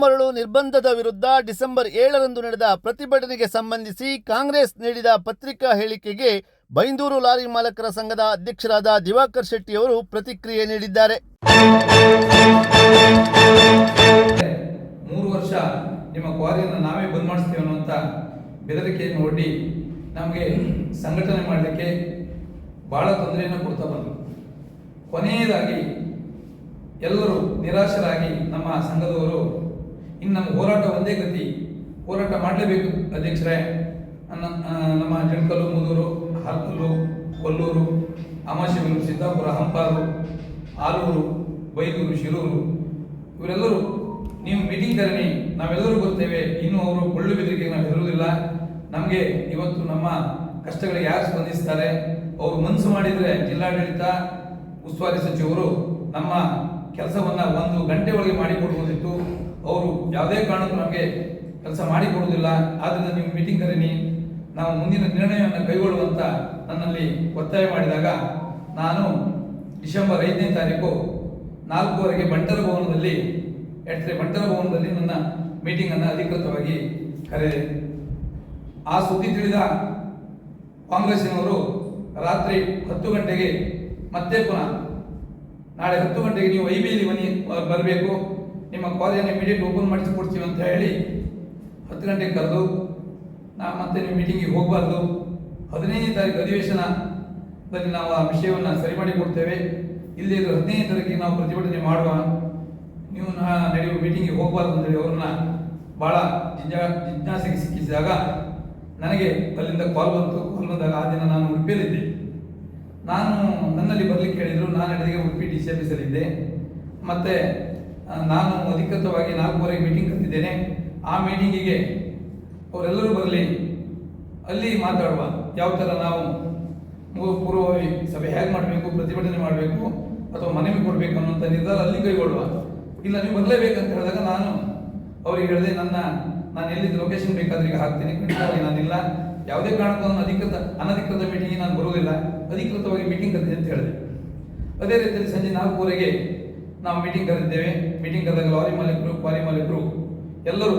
ಮರಳು ನಿರ್ಬಂಧದ ವಿರುದ್ಧ ಡಿಸೆಂಬರ್ ಏಳರಂದು ನಡೆದ ಪ್ರತಿಭಟನೆಗೆ ಸಂಬಂಧಿಸಿ ಕಾಂಗ್ರೆಸ್ ನೀಡಿದ ಪತ್ರಿಕಾ ಹೇಳಿಕೆಗೆ ಬೈಂದೂರು ಲಾರಿ ಮಾಲಕರ ಸಂಘದ ಅಧ್ಯಕ್ಷರಾದ ದಿವಾಕರ್ ಶೆಟ್ಟಿ ಅವರು ಪ್ರತಿಕ್ರಿಯೆ ನೀಡಿದ್ದಾರೆ. ಮೂರು ವರ್ಷ ನಿಮ್ಮ ಕ್ವಾರಿಯನ್ನು ನಾವೇ ಬಂದ್ ಮಾಡಿಸ್ತೇವೆ ಅನ್ನುವಂಥ ಬೆದರಿಕೆಯನ್ನು ಒಡ್ಡಿ ನಮಗೆ ಸಂಘಟನೆ ಮಾಡಲಿಕ್ಕೆ ಬಹಳ ತೊಂದರೆಯನ್ನು ಕೊಡ್ತಾ ಬಂದರು ಕೊನೆಯದಾಗಿ ಎಲ್ಲರೂ ನಿರಾಶರಾಗಿ ನಮ್ಮ ಸಂಘದವರು ಇನ್ನು ನಮ್ಮ ಹೋರಾಟ ಒಂದೇ ಗತಿ. ಹೋರಾಟ ಮಾಡಲೇಬೇಕು ಅಧ್ಯಕ್ಷರೇ. ನಮ್ಮ ಜಂಕಲು ಮುದೂರು, ಹಾಲ್ಕಲ್ಲು, ಕೊಲ್ಲೂರು ಅಮಾಶಿಬೆಲು ಸಿದ್ದಾಪುರ, ಹಂಪಾರು, ಆಲೂರು ಬೈದೂರು ಶಿರೂರು. ಇವರೆಲ್ಲರೂ ನೀವು ಮೀಟಿಂಗ್ ಕರಣಿ ನಾವೆಲ್ಲರೂ ಬರ್ತೇವೆ. ಇನ್ನು ಅವರು ಕೊಳ್ಳು ಬೆದರಿಕೆಗೆ ನಾವು ಹೆದರುವುದಿಲ್ಲ ನಮಗೆ ಇವತ್ತು ನಮ್ಮ ಕಷ್ಟಗಳಿಗೆ ಯಾರು ಸ್ಪಂದಿಸ್ತಾರೆ? ಅವರು ಮನಸ್ಸು ಮಾಡಿದರೆ ಜಿಲ್ಲಾಡಳಿತ, ಉಸ್ತುವಾರಿ ಸಚಿವರು ನಮ್ಮ ಕೆಲಸವನ್ನು ಒಂದು ಗಂಟೆ ಒಳಗೆ ಮಾಡಿಕೊಡುವುದಿತ್ತು. ಅವರು ಯಾವುದೇ ಕಾರಣಕ್ಕೂ ನಮಗೆ ಕೆಲಸ ಮಾಡಿಕೊಡುವುದಿಲ್ಲ ಆದ್ದರಿಂದ ನೀವು ಮೀಟಿಂಗ್ ಕರೀನಿ. ನಾವು ಮುಂದಿನ ನಿರ್ಣಯವನ್ನು ಕೈಗೊಳ್ಳುವಂತ ನನ್ನಲ್ಲಿ ಒತ್ತಾಯ ಮಾಡಿದಾಗ ನಾನು ಡಿಸೆಂಬರ್ ಐದನೇ ತಾರೀಕು ನಾಲ್ಕೂವರೆಗೆ ಬಂಟರ ಭವನದಲ್ಲಿ ಎಟ್ರೆ ಬಂಟರ ಭವನದಲ್ಲಿ ನನ್ನ ಮೀಟಿಂಗನ್ನು ಅಧಿಕೃತವಾಗಿ ಕರೆದೆ ಆ ಸುದ್ದಿ ತಿಳಿದ ಕಾಂಗ್ರೆಸ್ಸಿನವರು ರಾತ್ರಿ ಹತ್ತು ಗಂಟೆಗೆ ಮತ್ತೆ ಪುನಃ ನಾಳೆ ಹತ್ತು ಗಂಟೆಗೆ ನೀವು ಐ ಬಿಯಲ್ಲಿ ಬನ್ನಿ, ಬರಬೇಕು. ನಿಮ್ಮ ಕಾಲೇಜನ್ನು ಇಮಿಡಿಯೇಟ್ ಓಪನ್ ಮಾಡಿಸ್ಕೊಡ್ತೀವಿ ಅಂತ ಹೇಳಿ ಹತ್ತು ಗಂಟೆಗೆ ಕರೆದು, ನಾ ಮತ್ತೆ ನಿಮ್ಮ ಮೀಟಿಂಗಿಗೆ ಹೋಗಬಾರ್ದು. ಹದಿನೈದನೇ ತಾರೀಕು ಅಧಿವೇಶನದಲ್ಲಿ ನಾವು ಆ ವಿಷಯವನ್ನು ಸರಿ ಮಾಡಿ ಕೊಡ್ತೇವೆ. ಇಲ್ಲಿ ಹದಿನೈದನೇ ತಾರೀಕಿಗೆ ನಾವು ಪ್ರತಿಭಟನೆ ಮಾಡುವ. ನೀವು ನಡೆಯುವ ಮೀಟಿಂಗಿಗೆ ಹೋಗಬಾರ್ದು ಅಂತೇಳಿ ಅವ್ರನ್ನ ಭಾಳ ಜಿಜ್ಞಾ ಜಿಜ್ಞಾಸೆಗೆ ಸಿಕ್ಕಿಸಿದಾಗ ನನಗೆ ಅಲ್ಲಿಂದ ಕಾಲ್ ಬಂತು. ಕಾಲ್ ಬಂದಾಗ ಆ ದಿನ ನಾನು ಉಡುಪಿಯಲ್ಲಿದ್ದೆ ನಾನು ನನ್ನಲ್ಲಿ ಬರಲಿಕ್ಕೆ ಹೇಳಿದರು ನಾನು ನಡೆದಿಗೆ ಉಡುಪಿ ಡಿ ಸಿ ಆಫೀಸಲ್ಲಿದ್ದೆ ಮತ್ತೆ ನಾನು ಅಧಿಕೃತವಾಗಿ ನಾಲ್ಕೂವರೆಗೆ ಮೀಟಿಂಗ್ ಕರೆದಿದ್ದೇನೆ ಆ ಮೀಟಿಂಗಿಗೆ ಅವರೆಲ್ಲರೂ ಬರಲಿ. ಅಲ್ಲಿ ಮಾತಾಡುವ ಯಾವ ಥರ ನಾವು ಪೂರ್ವಭಾವಿ ಸಭೆ ಹೇಗೆ ಮಾಡಬೇಕು, ಪ್ರತಿಭಟನೆ ಮಾಡಬೇಕು ಅಥವಾ ಮನವಿ ಕೊಡಬೇಕು ಅನ್ನುವಂಥ ನಿರ್ಧಾರ ಅಲ್ಲಿ ಕೈಗೊಳ್ಳುವ. ಇಲ್ಲ, ನೀವು ಬರಲೇಬೇಕಂತ ಹೇಳಿದಾಗ ನಾನು ಅವರಿಗೆ ಹೇಳಿದೆ, ನನ್ನ, ನಾನು ಎಲ್ಲಿದ್ದು ಲೊಕೇಶನ್ ಬೇಕಾದ್ರೆ ಈಗ ಹಾಕ್ತೀನಿ. ಖಂಡಿತವಾಗಿ ನಾನಿಲ್ಲ. ಯಾವುದೇ ಕಾರಣಕ್ಕೂ ನಾನು ಅಧಿಕೃತ, ಅನಧಿಕೃತ ಮೀಟಿಂಗಿಗೆ ನಾನು ಬರುವುದಿಲ್ಲ. ಅಧಿಕೃತವಾಗಿ ಮೀಟಿಂಗ್ ಕರೆದಿದೆ ಅಂತ ಹೇಳಿದೆ. ಅದೇ ರೀತಿಯಲ್ಲಿ ಸಂಜೆ ನಾಲ್ಕೂವರೆಗೆ ನಾವು ಮೀಟಿಂಗ್ ಕರೆದಿದ್ದೇವೆ. ಮೀಟಿಂಗ್ ಕರೆದಾಗ ಲಾರಿ ಮಾಲೀಕರು, ಕ್ವಾರಿ ಮಾಲೀಕರು ಎಲ್ಲರೂ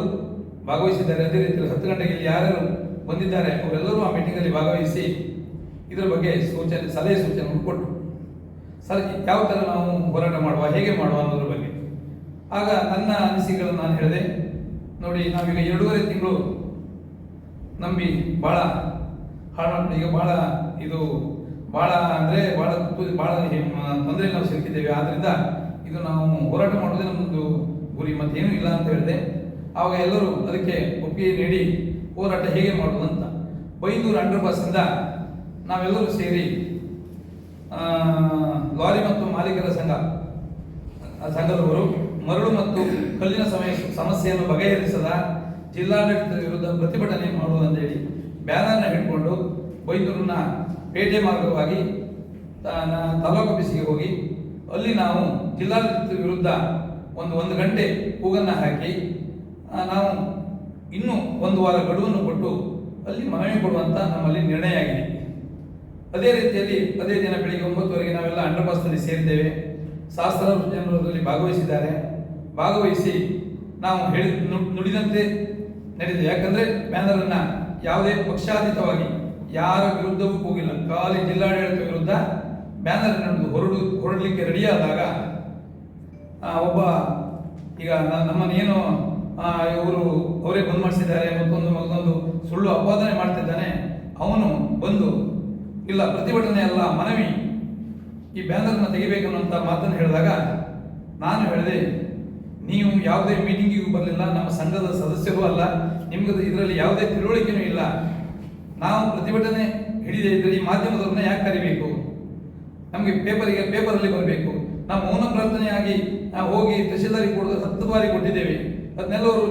ಭಾಗವಹಿಸಿದ್ದಾರೆ. ಅದೇ ರೀತಿಯಲ್ಲಿ ಹತ್ತು ಗಂಟೆಗೆ ಇಲ್ಲಿ ಯಾರ್ಯಾರು ಬಂದಿದ್ದಾರೆ, ಅವರೆಲ್ಲರೂ ಆ ಮೀಟಿಂಗಲ್ಲಿ ಭಾಗವಹಿಸಿ ಇದರ ಬಗ್ಗೆ ಸೂಚನೆ, ಸಲಹೆ ಸೂಚನೆ ಕೊಟ್ಟರು. ಸರ್ ಯಾವ ಥರ ನಾವು ಹೋರಾಟ ಮಾಡುವ, ಹೇಗೆ ಮಾಡುವ ಅನ್ನೋದ್ರ ಬಗ್ಗೆ. ಆಗ ನನ್ನ ಅನಿಸಿಕೆಗಳನ್ನು ನಾನು ಹೇಳಿದೆ. ನೋಡಿ, ನಾವೀಗ ಎರಡೂವರೆ ತಿಂಗಳು ನಂಬಿ ಭಾಳ ಹಾಳು ಈಗ ಭಾಳ ಇದು, ಭಾಳ ಅಂದರೆ ಭಾಳ ಭಾಳ ತೊಂದರೆ ನಾವು ಸಿಲುಕಿದ್ದೇವೆ ಆದ್ದರಿಂದ ಇದು ನಾವು ಹೋರಾಟ ಮಾಡೋದೇ ನಮ್ಮದು ಗುರಿ, ಮತ್ತೇನು ಇಲ್ಲ ಅಂತ ಹೇಳಿದೆ. ಆವಾಗ ಎಲ್ಲರೂ ಅದಕ್ಕೆ ಒಪ್ಪಿಗೆ ನೀಡಿ ಹೋರಾಟ ಹೇಗೆ ಮಾಡೋದು ಅಂತ. ಬೈಂದೂರು ಅಂಡರ್ ಪಾಸಿಂದ ನಾವೆಲ್ಲರೂ ಸೇರಿ ಲಾರಿ ಮತ್ತು ಮಾಲೀಕರ ಸಂಘ ಸಂಘದವರು ಮರಳು ಮತ್ತು ಕಲ್ಲಿನ ಸಮಯ ಸಮಸ್ಯೆಯನ್ನು ಬಗೆಹರಿಸದ ಜಿಲ್ಲಾಡಳಿತದ ವಿರುದ್ಧ ಪ್ರತಿಭಟನೆ ಮಾಡುವುದಂತ ಹೇಳಿ ಬ್ಯಾನರ್ನ ಹಿಡ್ಕೊಂಡು ಬೈದೂರಿನ ಪೇಟೆ ಮಾರ್ಗವಾಗಿ ತಾಲೂಕು ಆಫೀಸಿಗೆ ಹೋಗಿ ಅಲ್ಲಿ ನಾವು ಜಿಲ್ಲಾಡಳಿತದ ವಿರುದ್ಧ ಒಂದು ಒಂದು ಗಂಟೆ ಕೂಗನ್ನು ಹಾಕಿ ನಾವು ಇನ್ನೂ ಒಂದು ವಾರ ಗಡುವನ್ನು ಕೊಟ್ಟು ಅಲ್ಲಿ ಮನವಿ ಕೊಡುವಂಥ ನಮ್ಮಲ್ಲಿ ನಿರ್ಣಯ ಆಗಿದೆ. ಅದೇ ರೀತಿಯಲ್ಲಿ ಅದೇ ದಿನ ಬೆಳಿಗ್ಗೆ ಒಂಬತ್ತುವರೆಗೆ ನಾವೆಲ್ಲ ಅಂಡರ್ಪಾಸ್ನಲ್ಲಿ ಸೇರಿದ್ದೇವೆ. ಸಹಸ್ರಾರು ಜನರಲ್ಲಿ ಭಾಗವಹಿಸಿದ್ದಾರೆ. ಭಾಗವಹಿಸಿ ನಾವು ಹೇಳಿ ನುಡಿದಂತೆ ನಡೆದಿದೆ. ಯಾಕಂದರೆ ಬ್ಯಾನರನ್ನು ಯಾವುದೇ ಪಕ್ಷಾತೀತವಾಗಿ ಯಾರ ವಿರುದ್ಧವೂ ಹೋಗಿಲ್ಲ ಖಾಲಿ ಜಿಲ್ಲಾಡಳಿತ ವಿರುದ್ಧ ಬ್ಯಾನರ್ ಹೊರಡು, ಹೊರಡಲಿಕ್ಕೆ ರೆಡಿಯಾದಾಗ ಒಬ್ಬ ಈಗ ನಮ್ಮನ್ನೇನು ಇವರು ಅವರೇ ಬಂದ್ ಮಾಡಿಸಿದ್ದಾರೆ ಮತ್ತೊಂದು ಮತ್ತೊಂದು ಸುಳ್ಳು ಅಪಾದನೆ ಮಾಡ್ತಿದ್ದಾನೆ. ಅವನು ಬಂದು, ಇಲ್ಲ, ಪ್ರತಿಭಟನೆ ಅಲ್ಲ, ಮನವಿ, ಈ ಬ್ಯಾನರ್ನ ತೆಗಿಬೇಕನ್ನುವಂಥ ಮಾತನ್ನು ಹೇಳಿದಾಗ, ನಾನು ಹೇಳಿದೆ, ನೀವು ಯಾವುದೇ ಮೀಟಿಂಗಿಗೂ ಬರಲಿಲ್ಲ, ನಮ್ಮ ಸಂಘದ ಸದಸ್ಯರು ಅಲ್ಲ ನಿಮ್ಗೆ ಇದರಲ್ಲಿ ಯಾವುದೇ ತಿಳುವಳಿಕೆನೂ ಇಲ್ಲ. ನಾವು ಪ್ರತಿಭಟನೆ ಹಿಡಿದೇ ಇದ್ದರೆ ಈ ಮಾಧ್ಯಮದವ್ರನ್ನ ಯಾಕೆ ಕರಿಬೇಕು? ನಮಗೆ ಪೇಪರಿಗೆ ಪೇಪರಲ್ಲಿ ಬರಬೇಕು. ನಾವು ಮೌನ ಪ್ರಾರ್ಥನೆಯಾಗಿ ನಾವು ಹೋಗಿ ತಹಶೀಲ್ದಾರಿಗೆ ಕೊಡೋದು ಹತ್ತು ಬಾರಿ ಕೊಟ್ಟಿದ್ದೇವೆ. ಅದನ್ನೆಲ್ಲವರು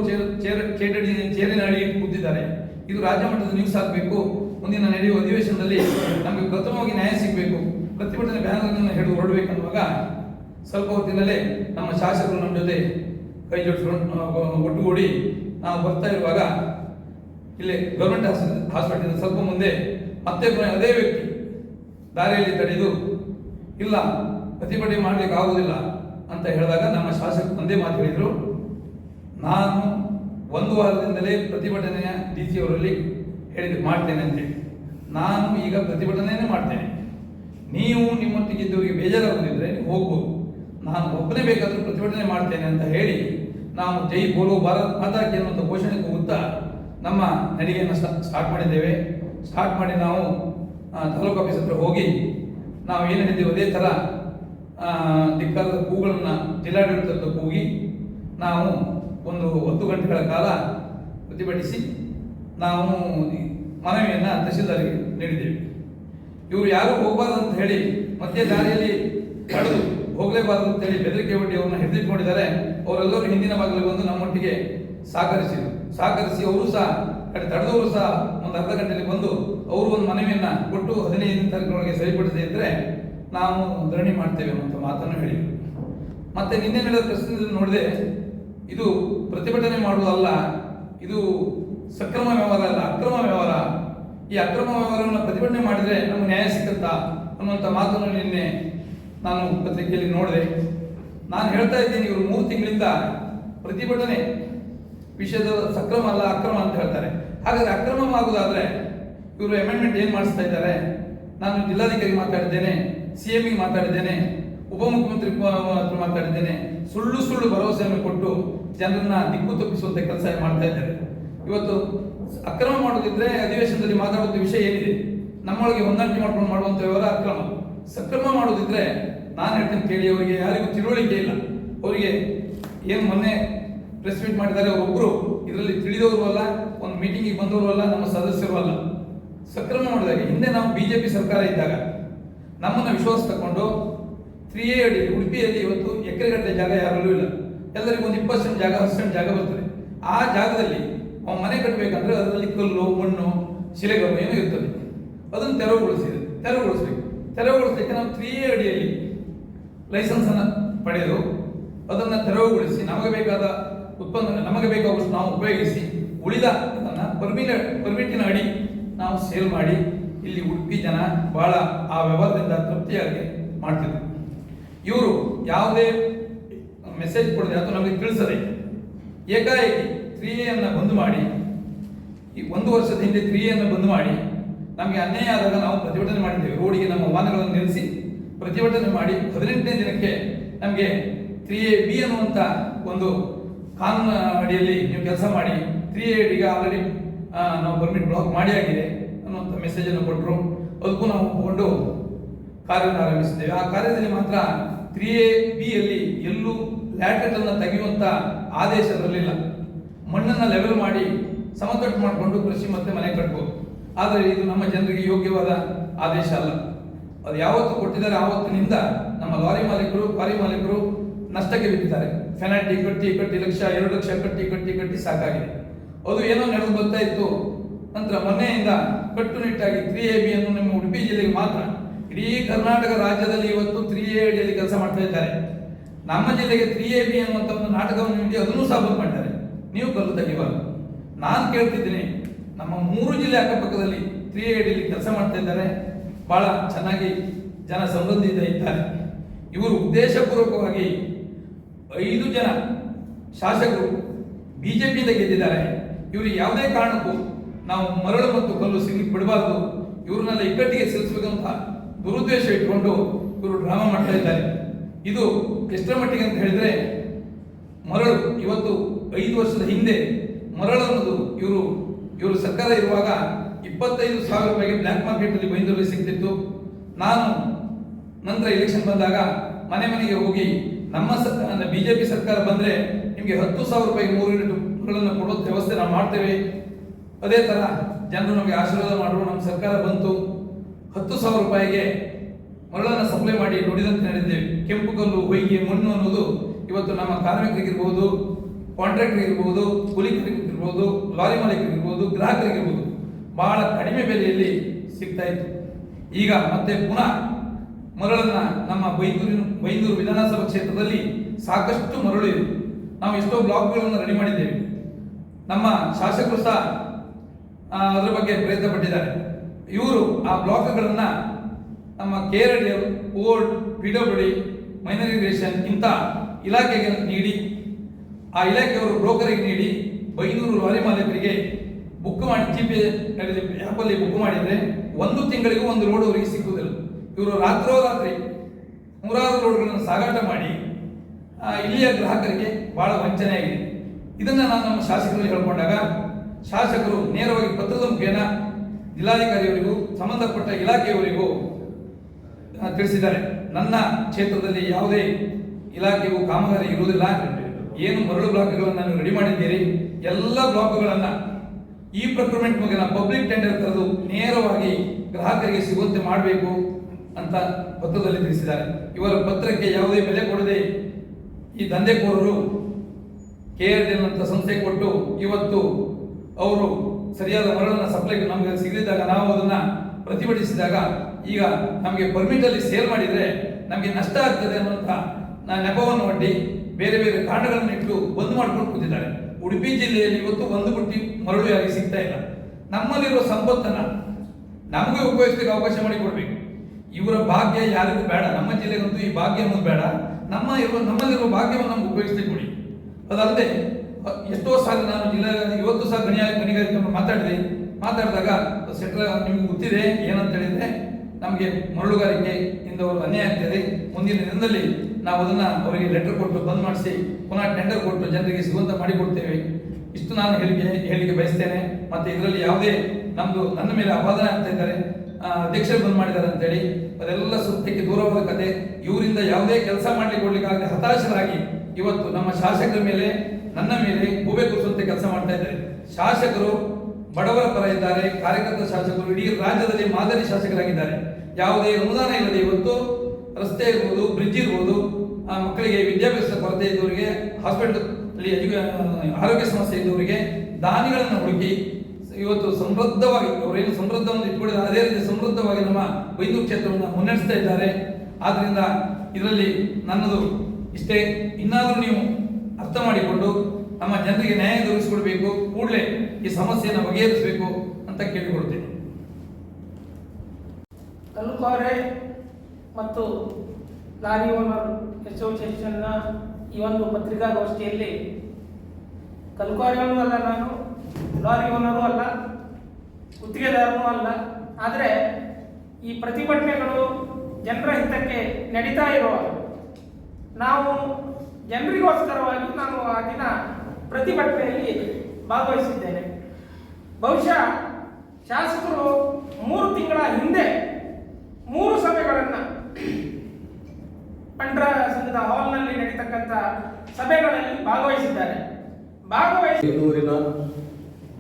ಚೇಟಡಿ ಚೇರಿನ ಅಡಿ ಕೂತಿದ್ದಾರೆ. ಇದು ರಾಜ್ಯ ಮಟ್ಟದ ನ್ಯೂಸ್ ಆಗಬೇಕು. ಮುಂದಿನ ನಡೆಯುವ ಅಧಿವೇಶನದಲ್ಲಿ ನಮಗೆ ಪ್ರಥಮವಾಗಿ ನ್ಯಾಯ ಸಿಗಬೇಕು. ಪ್ರತಿಭಟನೆ ಬ್ಯಾನರ್ಗಳನ್ನು ಹಿಡಿದು ಹೊರಡಬೇಕನ್ನುವಾಗ ಸ್ವಲ್ಪ ಹೊತ್ತಿನಲ್ಲೇ ನಮ್ಮ ಶಾಸಕರು ನಮ್ಮ ಜೊತೆ ಕೈ ಜೋಡಿಸ್ಕೊಂಡು ಒಟ್ಟುಗೂಡಿ ನಾವು ಬರ್ತಾ ಇರುವಾಗ ಇಲ್ಲಿ ಗೌರ್ಮೆಂಟ್ ಹಾಸ್ಪಿಟಲ್ ಸ್ವಲ್ಪ ಮುಂದೆ ಮತ್ತೆ ಅದೇ ವ್ಯಕ್ತಿ ದಾರಿಯಲ್ಲಿ ತಡೆದು, ಇಲ್ಲ ಪ್ರತಿಭಟನೆ ಮಾಡ್ಲಿಕ್ಕೆ ಆಗುವುದಿಲ್ಲ ಅಂತ ಹೇಳಿದಾಗ ನಮ್ಮ ಶಾಸಕರು ಒಂದೇ ಮಾತು ಹೇಳಿದರು. ನಾನು ಒಂದು ವಾರದಿಂದಲೇ ಪ್ರತಿಭಟನೆಯ ಡಿ ಸಿ ಅವರಲ್ಲಿ ಹೇಳಿದೆ ಮಾಡ್ತೇನೆ ಅಂತೇಳಿ ನಾನು ಈಗ ಪ್ರತಿಭಟನೆಯೇ ಮಾಡ್ತೇನೆ. ನೀವು ನಿಮ್ಮೊಟ್ಟಿಗೆ ಇದ್ದವರಿಗೆ ನೀವು ಹೋಗ್ಬೋದು. ನಾನು ಒಬ್ಬನೇ ಬೇಕಾದರೂ ಪ್ರತಿಭಟನೆ ಮಾಡ್ತೇನೆ ಅಂತ ಹೇಳಿ ನಾವು ಜೈ ಬೋಲೋ ಭಾರತ್ ಮಾತಾಕಿ ಅನ್ನುವಂಥ ಘೋಷಣೆ ಕೂಗುತ್ತಾ ನಮ್ಮ ನಡಿಗೆಯನ್ನು ಸ್ಟಾರ್ಟ್ ಮಾಡಿದ್ದೇವೆ. ಸ್ಟಾರ್ಟ್ ಮಾಡಿ ನಾವು ತಾಲೂಕು ಆಫೀಸ್ ಹತ್ರ ಹೋಗಿ ನಾವು ಏನು ಹೇಳಿದ್ದೇವೆ ಅದೇ ಥರ ಆ, ಧಿಕ್ಕಾರದ ಕೂಗಳನ್ನು ಜಿಲ್ಲಾಡಳಿತದ ಕೂಗಿ ನಾವು ಒಂದು ಹತ್ತು ಗಂಟೆಗಳ ಕಾಲ ಪ್ರತಿಭಟಿಸಿ ನಾವು ಮನವಿಯನ್ನು ತಹಶೀಲ್ದಾರ್ಗೆ ನೀಡಿದ್ದೇವೆ. ಇವರು ಯಾರು ಹೋಗಬಾರ್ದು ಅಂತ ಹೇಳಿ ಮತ್ತೆ ದಾರಿಯಲ್ಲಿ ತಡೆದು ಹೋಗಲೇಬಾರ್ದು ಅಂತ ಹೇಳಿ ಬೆದರಿಕೆ ಒಡ್ಡಿ ಅವ್ರನ್ನ ಹಿಡಿದಿಟ್ಕೊಂಡಿದ್ದಾರೆ ಅವರೆಲ್ಲರೂ ಹಿಂದಿನ ಭಾಗದಲ್ಲಿ ಬಂದು ನಮ್ಮೊಟ್ಟಿಗೆ ಸಹಕರಿಸಿದರು. ಸಹಕರಿಸಿ ಅವರು ಸಹ ಕಡೆ ತಡೆದವರು ಸಹ ಒಂದು ಅರ್ಧ ಗಂಟೆಯಲ್ಲಿ ಬಂದು ಅವರು ಒಂದು ಮನವಿಯನ್ನು ಕೊಟ್ಟು ಹದಿನೈದು ತಾರೀಕಿನೊಳಗೆ ಸರಿಪಡಿಸಿದ್ರೆ ನಾವು ಧರಣಿ ಮಾಡ್ತೇವೆ ಅಂತ ಮಾತನ್ನು ಹೇಳಿದರು. ಮತ್ತೆ ನಿನ್ನೆ ನಡೆದ ಪ್ರಶ್ನೆ ನೋಡಿದೆ ಇದು ಪ್ರತಿಭಟನೆ ಮಾಡುವುದಲ್ಲ ಇದು ಸಕ್ರಮ ವ್ಯವಹಾರ ಅಲ್ಲ, ಅಕ್ರಮ ವ್ಯವಹಾರ. ಈ ಅಕ್ರಮ ವ್ಯವಹಾರವನ್ನು ಪ್ರತಿಭಟನೆ ಮಾಡಿದ್ರೆ ನಮ್ಗೆ ನ್ಯಾಯ ಸಿಗುತ್ತಾ ಅನ್ನುವಂಥ ಮಾತನ್ನು ನಿನ್ನೆ ನಾನು ಪತ್ರಿಕೆಯಲ್ಲಿ ನೋಡಿದೆ. ನಾನು ಹೇಳ್ತಾ ಇದ್ದೀನಿ, ಇವರು ಮೂರು ತಿಂಗಳಿಂದ ಪ್ರತಿಭಟನೆ ವಿಷಯದ ಸಕ್ರಮ ಅಲ್ಲ, ಅಕ್ರಮ ಅಂತ ಹೇಳ್ತಾರೆ. ಹಾಗಾದರೆ ಅಕ್ರಮ ಆಗುವುದಾದರೆ ಇವರು ಅಮೆಂಡ್ಮೆಂಟ್ ಏನು ಮಾಡಿಸ್ತಾ ಇದ್ದಾರೆ? ನಾನು ಜಿಲ್ಲಾಧಿಕಾರಿ ಮಾತಾಡಿದ್ದೇನೆ. ಸಿ ಗೆ ಮಾತಾಡಿದ್ದೇನೆ ಉಪಮುಖ್ಯಮಂತ್ರಿ ಹತ್ರ ಮಾತಾಡಿದ್ದೇನೆ, ಸುಳ್ಳು ಸುಳ್ಳು ಭರವಸೆಯನ್ನು ಕೊಟ್ಟು ಜನರನ್ನ ದಿಕ್ಕು ತಪ್ಪಿಸುವಂತ ಕೆಲಸ ಮಾಡ್ತಾ ಇದ್ದಾರೆ. ಇವತ್ತು ಅಕ್ರಮ ಮಾಡೋದಿದ್ರೆ ಅಧಿವೇಶನದಲ್ಲಿ ಮಾತಾಡುವಂತ ವಿಷಯ ಏನಿದೆ? ನಮ್ಮೊಳಗೆ ಹೊಂದಾಣಿಕೆ ಮಾಡ್ಕೊಂಡು ಮಾಡುವಂತ ವ್ಯವಹಾರ ಅಕ್ರಮ. ಸಕ್ರಮ ಮಾಡೋದಿದ್ರೆ ನಾನು ಹೇಳ್ತೇನೆ ಕೇಳಿ, ಅವರಿಗೆ ಯಾರಿಗೂ ತಿಳುವಳಿಕೆ ಇಲ್ಲ. ಅವರಿಗೆ ಏನು ಮೊನ್ನೆ ಪ್ರೆಸ್ ಮೀಟ್ ಮಾಡಿದ್ದಾರೆ ಒಬ್ಬರು ಇದರಲ್ಲಿ ತಿಳಿದವರು ಅಲ್ಲ, ಒಂದು ಮೀಟಿಂಗಿಗೆ ಬಂದವರು ಅಲ್ಲ, ನಮ್ಮ ಸದಸ್ಯರು ಅಲ್ಲ. ಸಕ್ರಮ ಮಾಡಿದಾಗ ಹಿಂದೆ ನಾವು ಬಿಜೆಪಿ ಸರ್ಕಾರ ಇದ್ದಾಗ ನಮ್ಮನ್ನ ವಿಶ್ವಾಸ ತಗೊಂಡು ತ್ರೀ ಎ ಅಡಿ ಉಡುಪಿಯಲ್ಲಿ ಇವತ್ತು ಎಕರೆಗಟ್ಟಲೆ ಜಾಗ ಯಾರಲ್ಲೂ ಇಲ್ಲ. ಎಲ್ಲರಿಗೂ ಒಂದು ಇಪ್ಪತ್ತು ಸೆಂಟ್ ಜಾಗ, ಹತ್ತು ಸೆಂಟ್ ಜಾಗ ಬರ್ತದೆ. ಆ ಜಾಗದಲ್ಲಿ ಅವನು ಮನೆ ಕಟ್ಟಬೇಕಂದ್ರೆ ಅದರಲ್ಲಿ ಕಲ್ಲು, ಮಣ್ಣು, ಶಿಲೆಗಳು ಏನೋ ಇರ್ತದೆ. ಅದನ್ನು ತೆರವುಗೊಳಿಸಿದೆ. ತೆರವುಗೊಳಿಸ್ಬೇಕು. ತೆರವುಗೊಳಿಸ್ಲಿಕ್ಕೆ ನಾವು ತ್ರೀ ಎ ಅಡಿಯಲ್ಲಿ ಲೈಸೆನ್ಸನ್ನು ಪಡೆದು ಅದನ್ನು ತೆರವುಗೊಳಿಸಿ ನಮಗೆ ಬೇಕಾದ ಉತ್ಪನ್ನ ನಮಗೆ ಬೇಕಾದಷ್ಟು ನಾವು ಉಪಯೋಗಿಸಿ ಉಳಿದ ಅದನ್ನು ಪರ್ಮಿನ ಪರ್ಮಿಟಿನ ಅಡಿ ನಾವು ಸೇಲ್ ಮಾಡಿ ಇಲ್ಲಿ ಉಡುಪಿ ಜನ ಬಹಳ ಆ ವ್ಯವಹಾರದಿಂದ ತೃಪ್ತಿಯಾಗಿ ಮಾಡ್ತಿದ್ರು. ಇವರು ಯಾವುದೇ ಮೆಸೇಜ್ ಕೊಡದೆ ಅಥವಾ ನಮಗೆ ತಿಳಿಸದೆ ಏಕಾಏಕಿ ತ್ರೀ ಅನ್ನ ಬಂದ್ ಮಾಡಿ, ಈ ಒಂದು ವರ್ಷದ ಹಿಂದೆ ತ್ರೀ ಅನ್ನು ಬಂದ್ ಮಾಡಿ, ನಮಗೆ ಅನ್ಯಾಯ ಆದಾಗ ನಾವು ಪ್ರತಿಭಟನೆ ಮಾಡಿದ್ದೇವೆ. ರೋಡಿಗೆ ನಮ್ಮ ವಾಹನಗಳನ್ನು ನಿಲ್ಲಿಸಿ ಪ್ರತಿಭಟನೆ ಮಾಡಿ ಹದಿನೆಂಟನೇ ದಿನಕ್ಕೆ ನಮಗೆ ಎ ಬಿ ಅನ್ನುವಂಥ ಒಂದು ಕಾನೂನು ಅಡಿಯಲ್ಲಿ ನೀವು ಕೆಲಸ ಮಾಡಿ ಎ ಈಗ ಆಲ್ರೆಡಿ ನಾವು ಪರ್ಮಿಟ್ ಬ್ಲಾಕ್ ಮಾಡಿ ಆಗಿದೆ. ಅನ್ನುವಂಥ ಮೆಸೇಜನ್ನು ಕೊಟ್ಟರು ಅದಕ್ಕೂ ನಾವು ಒಪ್ಪಿಕೊಂಡು ಕಾರ್ಯವನ್ನು ಆರಂಭಿಸಿದ್ದೇವೆ. ಆ ಕಾರ್ಯದಲ್ಲಿ ಮಾತ್ರ ತ್ರೀ ಎ ಬಿ ಯಲ್ಲಿ ಎಲ್ಲೂ ಲ್ಯಾಟೆಟ್ ಅನ್ನು ತೆಗೆಯುವಂತ ಆದೇಶ ಬರಲಿಲ್ಲ. ಮಣ್ಣನ್ನು ಲೆವೆಲ್ ಮಾಡಿ ಸಮತಟ್ಟು ಮಾಡಿಕೊಂಡು ಕೃಷಿ ಮತ್ತೆ ಮನೆ ಕಟ್ಬೋದು. ಆದರೆ ಇದು ನಮ್ಮ ಜನರಿಗೆ ಯೋಗ್ಯವಾದ ಆದೇಶ ಅಲ್ಲ. ಅದು ಯಾವತ್ತು ಕೊಟ್ಟಿದ್ದಾರೆ ಆವತ್ತಿನಿಂದ ನಮ್ಮ ಲಾರಿ ಮಾಲೀಕರು ಕ್ವಾರಿ ಮಾಲೀಕರು ನಷ್ಟಕ್ಕೆ ಬಿದ್ದಿದ್ದಾರೆ ಫೆನಾಲ್ಟಿ ಕಟ್ಟಿ ಕಟ್ಟಿ ಲಕ್ಷ, ಎರಡು ಲಕ್ಷ ಕಟ್ಟಿ ಕಟ್ಟಿ ಕಟ್ಟಿ ಸಾಕಾಗಿದೆ. ಅದು ಏನೋ ನಡೆದು ಬರ್ತಾ ಇತ್ತು. ನಂತರ ಮೊನ್ನೆಯಿಂದ ಕಟ್ಟುನಿಟ್ಟಾಗಿ ತ್ರೀ ಎ ಬಿ ಅನ್ನು ನಮ್ಮ ಉಡುಪಿ ಜಿಲ್ಲೆಗೆ ಮಾತ್ರ. ಇಡೀ ಕರ್ನಾಟಕ ರಾಜ್ಯದಲ್ಲಿ ಇವತ್ತು ತ್ರೀ ಎ ಅಡಿಯಲ್ಲಿ ಕೆಲಸ ಮಾಡ್ತಾ ಇದ್ದಾರೆ. ನಮ್ಮ ಜಿಲ್ಲೆಗೆ ತ್ರೀ ಎ ಬಿ ಅನ್ನುವಂಥ ಒಂದು ನಾಟಕವನ್ನು ನೀಡಿ ಅದನ್ನು ಸಹ ಬಂದ್ ಮಾಡಿದ್ದಾರೆ. ನೀವು ಕಲ್ಲು ಇವಾಗ ನಾನು ಕೇಳ್ತಿದ್ದೀನಿ, ನಮ್ಮ ಮೂರು ಜಿಲ್ಲೆ ಅಕ್ಕಪಕ್ಕದಲ್ಲಿ ತ್ರೀ ಎ ಅಡಿಯಲ್ಲಿ ಕೆಲಸ ಮಾಡ್ತಾ ಇದ್ದಾರೆ. ಬಹಳ ಚೆನ್ನಾಗಿ ಜನ ಸಮೃದ್ಧಿಯಿಂದ ಇದ್ದಾರೆ. ಇವರು ಉದ್ದೇಶಪೂರ್ವಕವಾಗಿ ಐದು ಜನ ಶಾಸಕರು ಬಿ ಜೆ ಪಿಯಿಂದ ಗೆದ್ದಿದ್ದಾರೆ. ಇವರು ಯಾವುದೇ ಕಾರಣಕ್ಕೂ ನಾವು ಮರಳು ಮತ್ತು ಕಲ್ಲು ಸಿಗಿ ಬಿಡಬಾರ್ದು. ಇವ್ರನ್ನೆಲ್ಲ ಇಕ್ಕಟ್ಟಿಗೆ ಸಿಲ್ಸ್ಬೇಕಂತ ದುರುದ್ದೇಶ ಇಟ್ಕೊಂಡು ಇವರು ಡ್ರಾಮಾ ಮಾಡ್ತಾ ಇದ್ದಾರೆ. ಇದು ಎಷ್ಟರ ಮಟ್ಟಿಗೆ ಅಂತ ಹೇಳಿದ್ರೆ, ಮರಳು ಇವತ್ತು ಐದು ವರ್ಷದ ಹಿಂದೆ ಮರಳು ಅನ್ನೋದು ಇವರು ಇವರು ಸರ್ಕಾರ ಇರುವಾಗ ಇಪ್ಪತ್ತೈದು ಸಾವಿರ ರೂಪಾಯಿಗೆ ಬ್ಲ್ಯಾಕ್ ಮಾರ್ಕೆಟ್ನಲ್ಲಿ ಬೈಂದೂರಲ್ಲಿ ಸಿಗ್ತಿತ್ತು. ನಾನು ನಂತರ ಎಲೆಕ್ಷನ್ ಬಂದಾಗ ಮನೆ ಮನೆಗೆ ಹೋಗಿ ನಮ್ಮ ಸರ್ಕಾರ ಬಿಜೆಪಿ ಸರ್ಕಾರ ಬಂದರೆ ನಿಮಗೆ ಹತ್ತು ಸಾವಿರ ರೂಪಾಯಿ ಮೂರು ಯೂನಿಟ್ ಮರಳನ್ನು ಕೊಡೋ ವ್ಯವಸ್ಥೆ ನಾವು ಮಾಡ್ತೇವೆ. ಅದೇ ತರ ಜನರು ನಮಗೆ ಆಶೀರ್ವಾದ ಮಾಡುವ ನಮ್ಮ ಸರ್ಕಾರ ಬಂತು. ಹತ್ತು ಸಾವಿರ ರೂಪಾಯಿಗೆ ಮರಳನ್ನು ಸಪ್ಲೈ ಮಾಡಿ ನುಡಿದಂತೆ ನಡೆದಿದ್ದೇವೆ. ಕೆಂಪು ಕಲ್ಲು, ಹೊಯ್ಗೆ, ಮಣ್ಣು ಅನ್ನೋದು ಇವತ್ತು ನಮ್ಮ ಕಾರ್ಮಿಕರಿಗಿರ್ಬೋದು ಕಾಂಟ್ರಾಕ್ಟರ್ ಕೂಲಿಕರಿಗಿರ್ಬೋದು, ಲಾರಿ ಮಾಲೀಕರಿಗಿರ್ಬೋದು, ಗ್ರಾಹಕರಿಗಿರ್ಬೋದು ಬಹಳ ಕಡಿಮೆ ಬೆಲೆಯಲ್ಲಿ ಸಿಗ್ತಾ ಇತ್ತು. ಈಗ ಮತ್ತೆ ಪುನಃ ಮರಳನ್ನು ನಮ್ಮ ಬೈಂದೂರಿನ, ಬೈಂದೂರು ವಿಧಾನಸಭಾ ಕ್ಷೇತ್ರದಲ್ಲಿ ಸಾಕಷ್ಟು ಮರಳು ಇದೆ ನಾವು ಎಷ್ಟೋ ಬ್ಲಾಕ್ಗಳನ್ನು ರೆಡಿ ಮಾಡಿದ್ದೇವೆ. ನಮ್ಮ ಶಾಸಕರು ಸಹ ಅದರ ಬಗ್ಗೆ ಪ್ರಯತ್ನ ಪಟ್ಟಿದ್ದಾರೆ ಇವರು ಆ ಬ್ಲಾಕ್ಗಳನ್ನ ನಮ್ಮ Kerala old P W D, minor ಇಂಥ ಇಲಾಖೆಗೆ ನೀಡಿ, ಆ ಇಲಾಖೆಯವರು ಬ್ರೋಕರಿಗೆ ನೀಡಿ ಬೈನೂರು ಲಾರಿ ಮಾಲೀಕರಿಗೆ ಬುಕ್ ಮಾಡಿ, ಜಿ ಪಿ ಆ್ಯಪಲ್ಲಿ ಬುಕ್ ಮಾಡಿದರೆ ಒಂದು ತಿಂಗಳಿಗೂ ಒಂದು ರೋಡ್ ಅವರಿಗೆ ಸಿಕ್ಕುವುದಿಲ್ಲ. ಇವರು ರಾತ್ರೋರಾತ್ರಿ ನೂರಾರು ರೋಡ್ಗಳನ್ನು ಸಾಗಾಟ ಮಾಡಿ ಇಲ್ಲಿಯ ಗ್ರಾಹಕರಿಗೆ ಬಹಳ ವಂಚನೆ ಆಗಿದೆ. ಇದನ್ನು ನಾನು ನಮ್ಮ ಶಾಸಕರಲ್ಲಿ ಹೇಳ್ಕೊಂಡಾಗ ಶಾಸಕರು ನೇರವಾಗಿ ಪತ್ರದ ಮುಖೇನ ಜಿಲ್ಲಾಧಿಕಾರಿಯವರಿಗೂ, ಸಂಬಂಧಪಟ್ಟ ಇಲಾಖೆಯವರಿಗೂ ತಿಳಿಸಿದ್ದಾರೆ. ನನ್ನ ಕ್ಷೇತ್ರದಲ್ಲಿ ಯಾವುದೇ ಇಲಾಖೆಯು ಕಾಮಗಾರಿ ಇರುವುದಿಲ್ಲ. ಏನು ಮರಳು ಬ್ಲಾಕ್ಗಳನ್ನು ನಾನು ರೆಡಿ ಮಾಡಿದ್ದೀರಿ. ಎಲ್ಲ ಬ್ಲಾಕ್ಗಳನ್ನು ಈ ಪ್ರೊಕ್ಯೂರ್ಮೆಂಟ್ ಮುಗಿನ ಪಬ್ಲಿಕ್ ಟೆಂಡರ್ ತರದು ನೇರವಾಗಿ ಗ್ರಾಹಕರಿಗೆ ಸಿಗುವಂತೆ ಮಾಡಬೇಕು ಅಂತ ಪತ್ರದಲ್ಲಿ ತಿಳಿಸಿದ್ದಾರೆ. ಇವರ ಪತ್ರಕ್ಕೆ ಯಾವುದೇ ಬೆಲೆ ಕೊಡದೆ ಈ ದಂಧೆಕೋರರು ಕೆ ಅಂತ ಸಂಸ್ಥೆ ಕೊಟ್ಟು ಇವತ್ತು ಅವರು ಸರಿಯಾದ ಮರಳನ್ನು ಸಪ್ಲೈ ನಮಗೆ ಸಿಗದಿದ್ದಾಗ ನಾವು ಅದನ್ನ ಪ್ರತಿಭಟಿಸಿದಾಗ ಈಗ ನಮಗೆ ಪರ್ಮಿಟ್ ಅಲ್ಲಿ ಸೇಲ್ ಮಾಡಿದ್ರೆ ನಮಗೆ ನಷ್ಟ ಆಗ್ತದೆ ಅನ್ನುವಂಥ ನ- ನೆಪವನ್ನು ಒಡ್ಡಿ ಬೇರೆ ಬೇರೆ ಕಾರಣಗಳನ್ನು ಇಟ್ಟು ಬಂದ್ ಮಾಡ್ಕೊಂಡು ಕೂತಿದ್ದಾರೆ. ಉಡುಪಿ ಜಿಲ್ಲೆಯಲ್ಲಿ ಇವತ್ತು ಒಂದು ಬುಟ್ಟಿ ಮರಳು ಯಾರಿಗೆ ಸಿಗ್ತಾ ಇಲ್ಲ. ನಮ್ಮಲ್ಲಿರುವ ಸಂಪತ್ತನ್ನ ನಮಗೆ ಉಪಯೋಗಿಸಲಿಕ್ಕೆ ಅವಕಾಶ ಮಾಡಿ ಕೊಡ್ಬೇಕು. ಇವರ ಭಾಗ್ಯ ಯಾರಿಗೂ ಬೇಡ. ನಮ್ಮ ಜಿಲ್ಲೆಗಂತೂ ಈ ಭಾಗ್ಯ ಅನ್ನೋದು ಬೇಡ. ನಮ್ಮ ಇರುವ ನಮ್ಮಲ್ಲಿರುವ ಭಾಗ್ಯವನ್ನು ನಮ್ಗೆ ಉಪಯೋಗಿಸ್ಲಿಕ್ಕೆ ಕೊಡಿ. ಅದಲ್ಲದೆ ಎಷ್ಟೋ ಸಾಲ ನಾನು ಜಿಲ್ಲಾ ಇವತ್ತು ಸಹ ಗಣಿಯ ಗಣಿಗಾರಿಕೆ ಮಾತಾಡಿದೆ. ಮಾತಾಡಿದಾಗ ಸೆಟ್ರ ನಿಮ್ಗೆ ಗೊತ್ತಿದೆ, ಏನಂತ ಹೇಳಿದ್ರೆ ನಮಗೆ ಮರಳುಗಾರಿಕೆ ಇಂದ ಅವರು ಅನ್ಯಾಯ ಆಗ್ತದೆ. ಮುಂದಿನ ದಿನದಲ್ಲಿ ನಾವು ಅದನ್ನ ಅವರಿಗೆ ಲೆಟರ್ ಕೊಟ್ಟು ಬಂದ್ ಮಾಡಿಸಿ, ಪುನಃ ಟೆಂಡರ್ ಕೊಟ್ಟು ಜನರಿಗೆ ಸಿಗುವಂತ ಮಾಡಿಕೊಡ್ತೇವೆ ಇಷ್ಟು ನಾನು ಹೇಳಿಕೆ ಹೇಳಿಕೆ ಬಯಸ್ತೇನೆ. ಮತ್ತೆ ಇದರಲ್ಲಿ ಯಾವುದೇ ನಮ್ದು ನನ್ನ ಮೇಲೆ ಅಪಾದನೆ ಆಗ್ತಾ ಇದ್ದಾರೆ ಅಧ್ಯಕ್ಷರು ಬಂದ್ ಮಾಡಿದ್ದಾರೆ ಅಂತೇಳಿ, ಅದೆಲ್ಲ ಸತ್ಯಕ್ಕೆ ದೂರವಾದ ಕತೆ. ಇವರಿಂದ ಯಾವುದೇ ಕೆಲಸ ಮಾಡ್ಲಿಕ್ಕೆ ಕೊಡ್ಲಿಕ್ಕಾಗದೆ ಹತಾಶರಾಗಿ ಇವತ್ತು ನಮ್ಮ ಶಾಸಕರ ಮೇಲೆ ನನ್ನ ಮೇಲೆ ಗೂಬೆ ಕೂರಿಸುವಂತೆ ಕೆಲಸ ಮಾಡ್ತಾ ಇದ್ದಾರೆ. ಶಾಸಕರು ಬಡವರ ಪರ ಇದ್ದಾರೆ. ಕಾರ್ಯಕರ್ತ ಶಾಸಕರು ಇಡೀ ರಾಜ್ಯದಲ್ಲಿ ಮಾದರಿ ಶಾಸಕರಾಗಿದ್ದಾರೆ. ಯಾವುದೇ ಅನುದಾನ ಇಲ್ಲದೆ ಇವತ್ತು ರಸ್ತೆ ಇರ್ಬೋದು, ಬ್ರಿಡ್ಜ್ ಇರ್ಬೋದು, ಆ ಮಕ್ಕಳಿಗೆ ವಿದ್ಯಾಭ್ಯಾಸ ಕೊರತೆ ಇದ್ದವರಿಗೆ ಹಾಸ್ಪಿಟಲ್ ಆರೋಗ್ಯ ಸಮಸ್ಯೆ ಇದ್ದವರಿಗೆ ದಾನಿಗಳನ್ನು ಹುಡುಕಿ ಇವತ್ತು ಸಮೃದ್ಧವಾಗಿ, ಅವರೇನು ಸಮೃದ್ಧವನ್ನು ಇಟ್ಕೊಂಡಿದ್ದಾರೆ ಅದೇ ರೀತಿ ಸಮೃದ್ಧವಾಗಿ ನಮ್ಮ ಬೈಂದೂರು ಕ್ಷೇತ್ರವನ್ನು ಮುನ್ನಡೆಸ್ತಾ ಇದ್ದಾರೆ. ಆದ್ದರಿಂದ ಇದರಲ್ಲಿ ನನ್ನದು ಇಷ್ಟೇ. ಇನ್ನಾದರೂ ನೀವು ಅರ್ಥ ಮಾಡಿಕೊಂಡು ನಮ್ಮ ಜನರಿಗೆ ನ್ಯಾಯ ದೊರಕಿಸಿಕೊಡ್ಬೇಕು ಕೂಡಲೇ ಈ ಸಮಸ್ಯೆಯನ್ನು ಬಗೆಹರಿಸಬೇಕು ಅಂತ ಕೇಳಿಕೊಳ್ತೇನೆ. ತಲುಕೋರೆ ಮತ್ತು ಲಾರಿ ಓನರ್ ಅಸೋಸಿಯೇಷನ್ನ ಈ ಒಂದು ಪತ್ರಿಕಾಗೋಷ್ಠಿಯಲ್ಲಿ ಕಲ್ಕೋರೆಯೂ ಅಲ್ಲ ನಾನು, ಲಾರಿ ಓನರು ಅಲ್ಲ, ಗುತ್ತಿಗೆದಾರನೂ ಅಲ್ಲ, ಆದರೆ ಈ ಪ್ರತಿಭಟನೆಗಳು ಜನರ ಹಿತಕ್ಕೆ ನಡೀತಾ ಇರುವ ನಾವು ಜನರಿಗೋಸ್ಕರವಾಗಿ ನಾನು ಆ ದಿನ ಪ್ರತಿಭಟನೆಯಲ್ಲಿ ಭಾಗವಹಿಸಿದ್ದೇನೆ. ಬಹುಶಃ ಶಾಸಕರು ಮೂರು ತಿಂಗಳ ಹಿಂದೆ ಮೂರು ಸಭೆಗಳನ್ನು ಪಂಡ್ರ ಸಂಘದ ಹಾಲ್ನಲ್ಲಿ ನಡೀತಕ್ಕಂಥ ಸಭೆಗಳಲ್ಲಿ ಭಾಗವಹಿಸಿದ್ದಾರೆ. ಭಾಗವಹಿಸಿ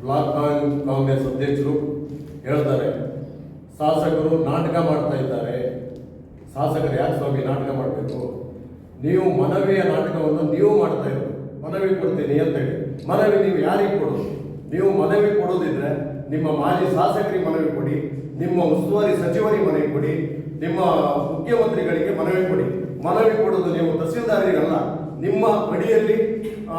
ಬ್ಲಾಕ್ ಕಾಂಗ್- ಕಾಂಗ್ರೆಸ್ ಅಧ್ಯಕ್ಷರು ಹೇಳ್ತಾರೆ, ಶಾಸಕರು ನಾಟಕ ಮಾಡ್ತಾ ಇದ್ದಾರೆ. ಶಾಸಕರು ಯಾಕೆ ಸ್ವಾಮಿ ನಾಟಕ ಮಾಡಬೇಕು? ನೀವು ಮನವಿಯ ನಾಟಕವನ್ನು ನೀವು ಮಾಡ್ತಾ ಇರೋದು. ಮನವಿ ಕೊಡ್ತೀನಿ ಅಂತ ಹೇಳಿ ಮನವಿ ನೀವು ಯಾರಿಗೆ ಕೊಡೋದು? ನೀವು ಮನವಿ ಕೊಡೋದಿದ್ರೆ ನಿಮ್ಮ ಮಾಜಿ ಶಾಸಕರಿಗೆ ಮನವಿ ಕೊಡಿ, ನಿಮ್ಮ ಉಸ್ತುವಾರಿ ಸಚಿವರಿಗೆ ಮನವಿ ಕೊಡಿ, ನಿಮ್ಮ ಮುಖ್ಯಮಂತ್ರಿಗಳಿಗೆ ಮನವಿ ಕೊಡಿ. ಮನವಿ ಕೊಡೋದು ನೀವು ತಹಸೀಲ್ದಾರರಿಗಲ್ಲ, ನಿಮ್ಮ ಅಡಿಯಲ್ಲಿ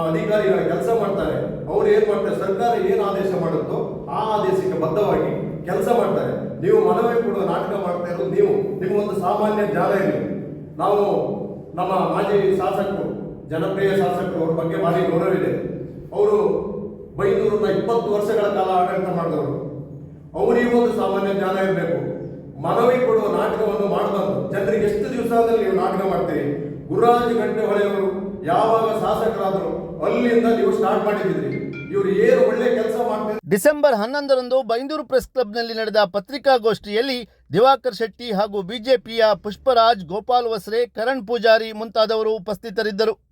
ಅಧಿಕಾರಿಗಳ ಕೆಲಸ ಮಾಡ್ತಾರೆ. ಅವ್ರು ಏನು ಮಾಡ್ತಾರೆ? ಸರ್ಕಾರ ಏನು ಆದೇಶ ಮಾಡುತ್ತೋ ಆ ಆದೇಶಕ್ಕೆ ಬದ್ಧವಾಗಿ ಕೆಲಸ ಮಾಡ್ತಾರೆ. ನೀವು ಮನವಿ ಕೊಡುವ ನಾಟಕ ಮಾಡ್ತಾ ಇರೋದು ನೀವು. ನಿಮಗೊಂದು ಸಾಮಾನ್ಯ ಜಾಲ ಇರಲಿ ನಾವು ನಮ್ಮ ಮಾಜಿ ಶಾಸಕರು, ಜನಪ್ರಿಯ ಶಾಸಕರು ಅವ್ರ ಬಗ್ಗೆ ಭಾರಿ ಗೌರವಿದೆ ಅವರು ಬೈನೂರನ್ನ ಇಪ್ಪತ್ತು ವರ್ಷಗಳ ಕಾಲ ಆಡಳಿತ ಮಾಡಿದವರು. ಅವರಿಗೂ ಒಂದು ಸಾಮಾನ್ಯ ಜ್ಞಾನ ಇರಬೇಕು. ಮನವಿ ಕೊಡುವ ನಾಟಕವನ್ನು ಮಾಡಬಾರ್ದು. ಜನರಿಗೆ ಎಷ್ಟು ದಿವಸದಲ್ಲಿ ನೀವು ನಾಟಕ ಮಾಡ್ತೀರಿ? ಗುರುರಾಜ ಗಂಟೆ ಹೊಳೆಯವರು ಯಾವಾಗ ಶಾಸಕರಾದರು ಅಲ್ಲಿಂದ ನೀವು ಸ್ಟಾರ್ಟ್ ಮಾಡಿದ್ರಿ ಡಿಸೆಂಬರ್ ಹನ್ನೊಂದರಂದು ಬೈಂದೂರು ಪ್ರೆಸ್ ಕ್ಲಬ್ನಲ್ಲಿ ನಡೆದ ಪತ್ರಿಕಾಗೋಷ್ಠಿಯಲ್ಲಿ ದಿವಾಕರ್ ಶೆಟ್ಟಿ ಹಾಗೂ ಬಿಜೆಪಿಯ ಪುಷ್ಪರಾಜ್ ಗೋಪಾಲ್ ವಸ್ರೆ, ಕರಣ್ ಪೂಜಾರಿ ಮುಂತಾದವರು ಉಪಸ್ಥಿತರಿದ್ದರು.